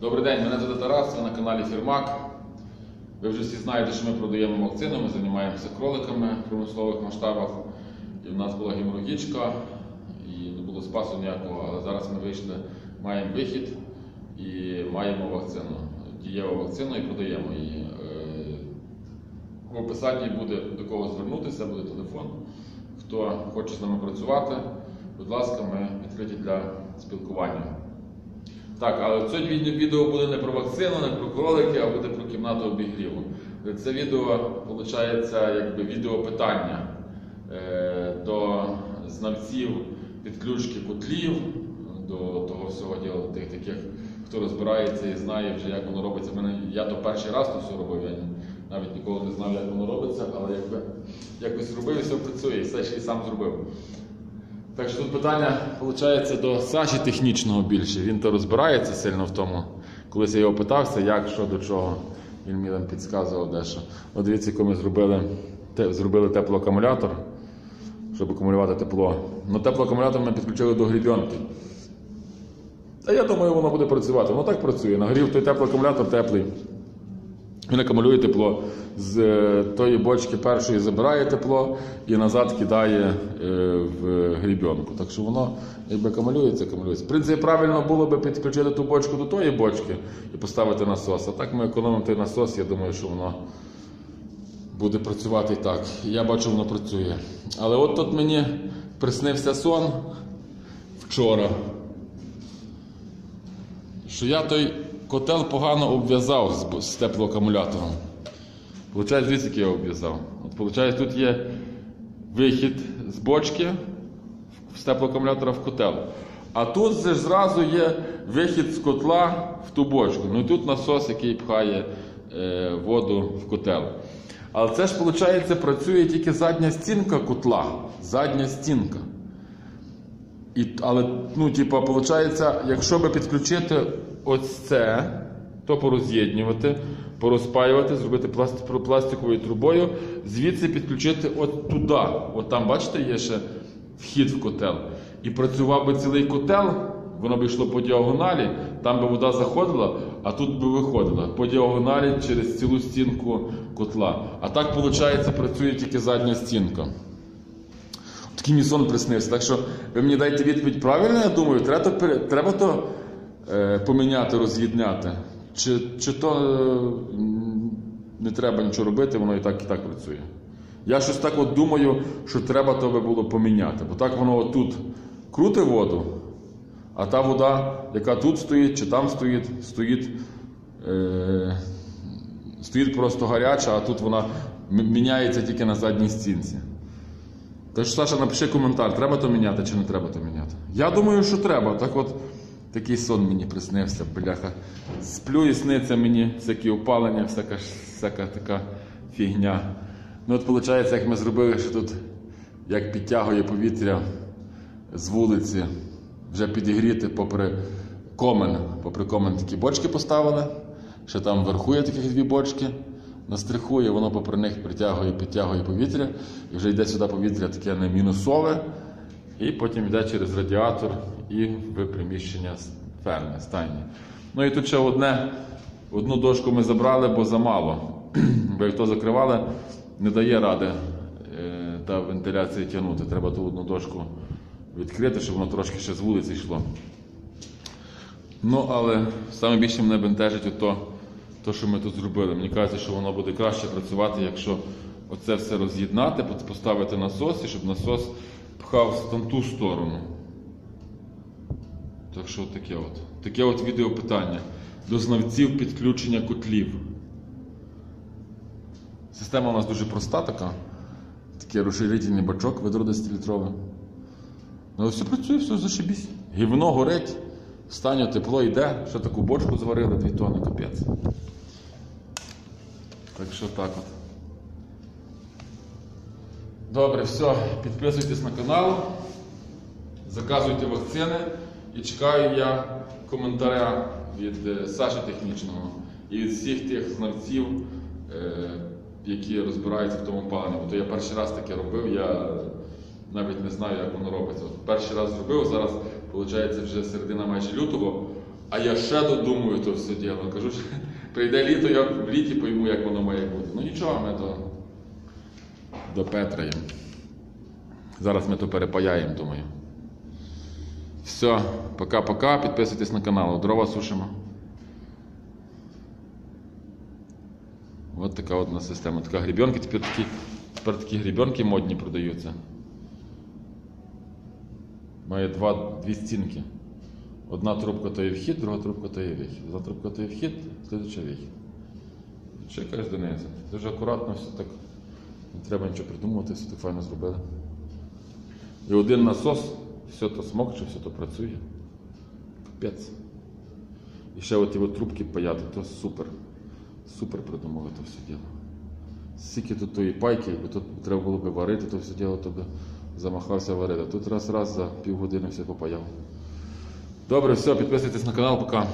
Добрий день, мене звати Тарас, ви на каналі Фірмак. Ви вже всі знаєте, що ми продаємо вакцину, ми займаємося кроликами в промислових масштабах. І в нас була геморрагічка, і не було спасу ніякого, але зараз ми вийшли, маємо вихід і маємо вакцину. Дієву вакцину і продаємо її. Е, В описанні буде до кого звернутися, буде телефон. Хто хоче з нами працювати, будь ласка, ми відкриті для спілкування. Так, але від- відео буде не про вакцину, не про кролики, а буде про кімнату обігріву. Це відео, виходить, якби відео питання е, до знавців підключки котлів, до того всього діла, тих таких, хто розбирається і знає вже, як воно робиться. Мене, я то перший раз то все робив, я навіть ніколи не знав, як воно робиться, але якби якось робив і все працює, і все ще й сам зробив. Так що тут питання виходить до Саші технічного більше. Він то розбирається сильно в тому. Колись я його питався, як, що до чого. Він мені там підказував дещо. От дивіться, яку ми зробили, те, зробили теплоакумулятор, щоб акумулювати тепло. Ну теплоакумулятор ми підключили до грібенки. Та я думаю, воно буде працювати. Воно так працює. Нагрів той теплоакумулятор теплий. Він акумулює тепло. З е, тої бочки першої забирає тепло і назад кидає е, в грібенку. Так що воно якби акумулюється, акумулюється. В принципі, правильно було би підключити ту бочку до тої бочки і поставити насос. А так ми економимо той насос, я думаю, що воно буде працювати і так. Я бачу, воно працює. Але от тут мені приснився сон вчора що я той котел погано обв'язав з, теплоакумулятором. Получається, дивіться, як я обв'язав. От, получається, тут є вихід з бочки з теплоакумулятора в котел. А тут же зразу є вихід з котла в ту бочку. Ну і тут насос, який пхає е, воду в котел. Але це ж, виходить, працює тільки задня стінка котла. Задня стінка. І, але, ну, типа, виходить, якщо би підключити ось це, то пороз'єднювати, порозпаювати, зробити пласт- пластиковою трубою, звідси підключити от туди. От там, бачите, є ще вхід в котел. І працював би цілий котел, воно б йшло по діагоналі, там би вода заходила, а тут би виходила по діагоналі через цілу стінку котла. А так, виходить, працює тільки задня стінка. Такий мені сон приснився. Так що ви мені дайте відповідь правильно, я думаю, треба то, треба то поміняти, роз'єдняти. Чи, чи то е, не треба нічого робити, воно і так і так працює. Я щось так от думаю, що треба то би було поміняти. Бо так воно отут крути воду, а та вода, яка тут стоїть, чи там стоїть, стоїть. Е, Стоїть просто гаряча, а тут вона міняється тільки на задній стінці. Тож, Саша, напиши коментар, треба то міняти чи не треба то міняти. Я думаю, що треба. Так от такий сон мені приснився, бляха. Сплю і сниться мені всякі опалення, всяка, всяка така фігня. Ну от виходить, як ми зробили, що тут як підтягує повітря з вулиці, вже підігріти попри комен. Попри комен такі бочки поставили. Ще там вверху є таких дві бочки. Настрихує, воно попри них притягує, підтягує повітря, і вже йде сюди повітря таке не мінусове, і потім йде через радіатор і в приміщення ферми, стайні. Ну і тут ще одне, одну дошку ми забрали, бо замало. Бо як закривали, не дає ради е, та вентиляція тягнути. Треба ту одну дошку відкрити, щоб воно трошки ще з вулиці йшло. Ну, але саме більше мене бентежить ото, то, що ми тут зробили. Мені кажеться, що воно буде краще працювати, якщо оце все роз'єднати, поставити насос і щоб насос пхав в ту сторону. Так що таке от. Таке от відео питання до знавців підключення котлів. Система у нас дуже проста така. Такий розширительний бачок ведро 10-літрове. Ну, все працює, все зашибісь. Гівно горить, в тепло йде, що таку бочку зварили, 2 тонни, капець. Так що так от. Добре, все, підписуйтесь на канал, заказуйте вакцини і чекаю я коментаря від е, Саші Технічного і від всіх тих знавців, е, які розбираються в тому паливі. Бо то я перший раз таке робив, я навіть не знаю, як воно робиться. Перший раз зробив, зараз, виходить, вже середина майже лютого, А я ще додумую то все діло. Кажу, що прийде літо, я в літі пойму, як воно має бути. Ну нічого, ми то допетраємо. Зараз ми то перепаяємо, думаю. Все, пока-пока. Підписуйтесь на канал. Дрова сушимо. От така нас система. Така грібенка, тепер такі, тепер такі грібенки модні продаються. Має два, дві стінки. Одна трубка то є вхід, друга трубка то є вихід. Одна трубка то є вхід, слідуюча вихід. Чекаєш донизу. Дуже акуратно, все так. Не треба нічого придумувати, все так файно зробили. І один насос, все то смокче, все то працює. Капець. І ще от трубки паяти, то супер. Супер придумали то все діло. Скільки тут тої пайки, якби тут треба було б варити, то все діло, то би замахався варити. Тут раз-раз за півгодини все попаяв. Добре, все, підписуйтесь на канал, пока.